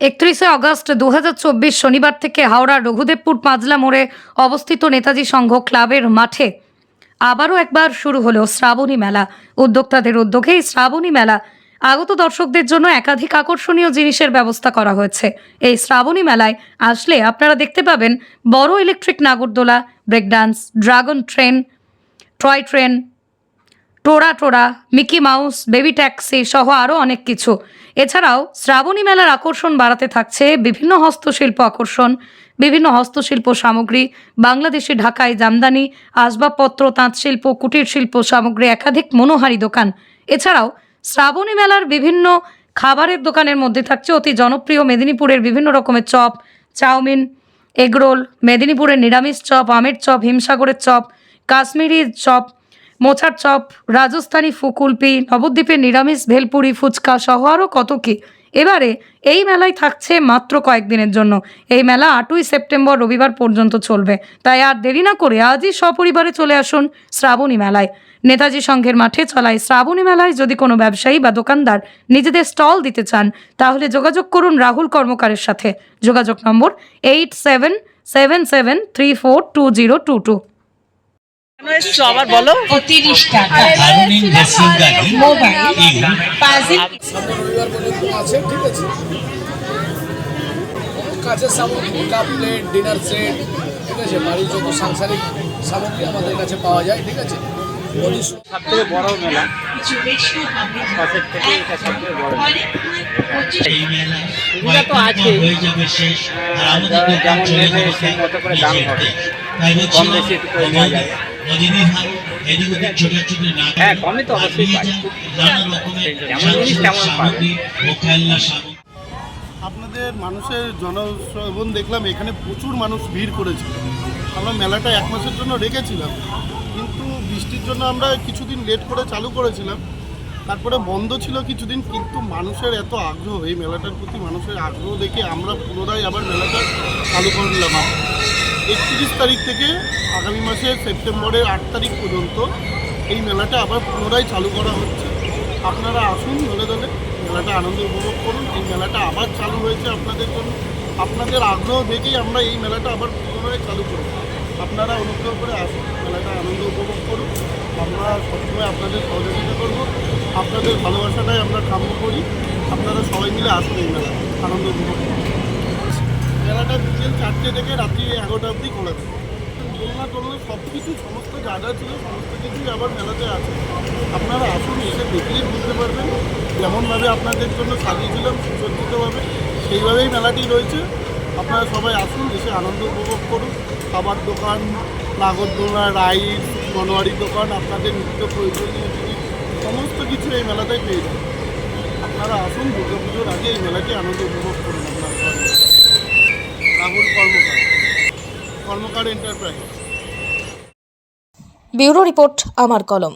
একত্রিশে আগস্ট দু হাজার চব্বিশ শনিবার থেকে হাওড়ার রঘুদেবপুর পাঁজলা মোড়ে অবস্থিত নেতাজি সংঘ ক্লাবের মাঠে আবারও একবার শুরু হলো শ্রাবণী মেলা। উদ্যোক্তাদের উদ্যোগে এই শ্রাবণী মেলা। আগত দর্শকদের জন্য একাধিক আকর্ষণীয় জিনিসের ব্যবস্থা করা হয়েছে। এই শ্রাবণী মেলায় আসলে আপনারা দেখতে পাবেন বড় ইলেকট্রিক নাগরদোলা break dance dragon train, toy train Tora Tora, Mickey Mouse, baby taxi সহ আরও অনেক কিছু। এছাড়াও শ্রাবণী মেলার আকর্ষণ বাড়াতে থাকছে বিভিন্ন হস্তশিল্প আকর্ষণ, বিভিন্ন হস্তশিল্প সামগ্রী, বাংলাদেশি ঢাকায় জামদানি, আসবাবপত্র, তাঁতশিল্প কুটির শিল্প সামগ্রী, একাধিক মনোহারি দোকান। এছাড়াও শ্রাবণী মেলার বিভিন্ন খাবারের দোকানের মধ্যে থাকছে অতি জনপ্রিয় মেদিনীপুরের বিভিন্ন রকমের চপ, চাউমিন, এগরোল, মেদিনীপুরের নিরামিষ চপ, আমের চপ, হিমসাগরের চপ, কাশ্মীরি চপ মোচার চপ, রাজস্থানী ফুকুলপি, নবদ্বীপের নিরামিষ ভেলপুরি ফুচকা সহ আরও কত কি। এবারে এই মেলায় থাকছে মাত্র কয়েকদিনের জন্য। এই মেলা আটই সেপ্টেম্বর রবিবার পর্যন্ত চলবে। তাই আর দেরি না করে আজই সপরিবারে চলে আসুন শ্রাবণী মেলায়। নেতাজি সংঘের মাঠে চলায় শ্রাবণী মেলায় যদি কোনো ব্যবসায়ী বা দোকানদার নিজেদের স্টল দিতে চান, তাহলে যোগাযোগ করুন রাহুল কর্মকারের সাথে। যোগাযোগ নম্বর eight seven seven seven three four two zero two two. এসছো আবার বলো। পঁয়ত্রিশ টাকা। মোবাইল পাজিল রবিবার পর্যন্ত আছে ঠিক আছে। কাছের সামগ্রী কাপ প্লেট ডিনার সেট ঠিক আছে? বাড়ির যত সাংসারিক সামগ্রী আমাদের কাছে পাওয়া যায় ঠিক আছে? সব থেকে বড় মেলা? পাশের থেকে এটা সব থেকে বড় সুবিধা তো আছেই। হয়ে যাবে শেষ। আর আমাদের যারা যেমন চলে নেবে যাবে সেই মতো করে দাম হবে। তাই কম বেশি একটু করে নেওয়া যাবে। হ্যাঁ, আপনাদের মানুষের জনশ্রবণ দেখলাম এখানে প্রচুর মানুষ ভিড় করেছে। আমরা মেলাটা এক মাসের জন্য রেখেছিলাম কিন্তু বৃষ্টির জন্য আমরা কিছুদিন লেট করে চালু করেছিলাম। তারপরে বন্ধ ছিল কিছুদিন, কিন্তু মানুষের এত আগ্রহ, এই মেলাটার প্রতি মানুষের আগ্রহ দেখে আমরা পুনরায় আবার মেলাটা চালু করলাম একত্রিশ তারিখ থেকে আগামী মাসের সেপ্টেম্বরের আট তারিখ পর্যন্ত এই মেলাটা আবার পুনরায় চালু করা হচ্ছে। আপনারা আসুন দলে দলে মেলাটা আনন্দ উপভোগ করুন। এই মেলাটা আবার চালু হয়েছে আপনাদের জন্য। আপনাদের আগ্রহ দেখেই আমরা এই মেলাটা আবার পুনরায় চালু করব। আপনারা অনুগ্রহ করে আসুন, মেলাটা আনন্দ উপভোগ করুন। আমরা সবসময় আপনাদের সহযোগিতা করব। আপনাদের ভালোবাসাটাই আমরা কাম্য করি। আপনারা সবাই মিলে আসুন এই মেলা আনন্দ উপভোগ মেলাটা বিকেল চারটে থেকে রাত্রি এগারোটা অবধি খোলা থাকে। দোলনা টোলনা সব কিছু সমস্ত যা যা ছিল, সমস্ত কিছুই আবার মেলাতে আছে। আপনারা আসুন, এসে দেখলেই বুঝতে পারবেন যেমনভাবে আপনাদের জন্য সাজিয়েছিলাম, সুসজ্জিতভাবে, সেইভাবেই মেলাটি রয়েছে। আপনারা সবাই আসুন, এসে আনন্দ উপভোগ করুন। খাবার দোকান, নাগরদোলা রাইড মনোয়ারি দোকান, আপনাদের নিত্য প্রয়োজনীয় সমস্ত কিছু এই মেলাতেই পেয়ে যাবেন আপনারা আসুন দুর্গা পুজোর আগে এই মেলাকে আনন্দ উপভোগ করুন আপনার Rahul Karmakar. Karmakar enterprise bureau report, আমার কলম।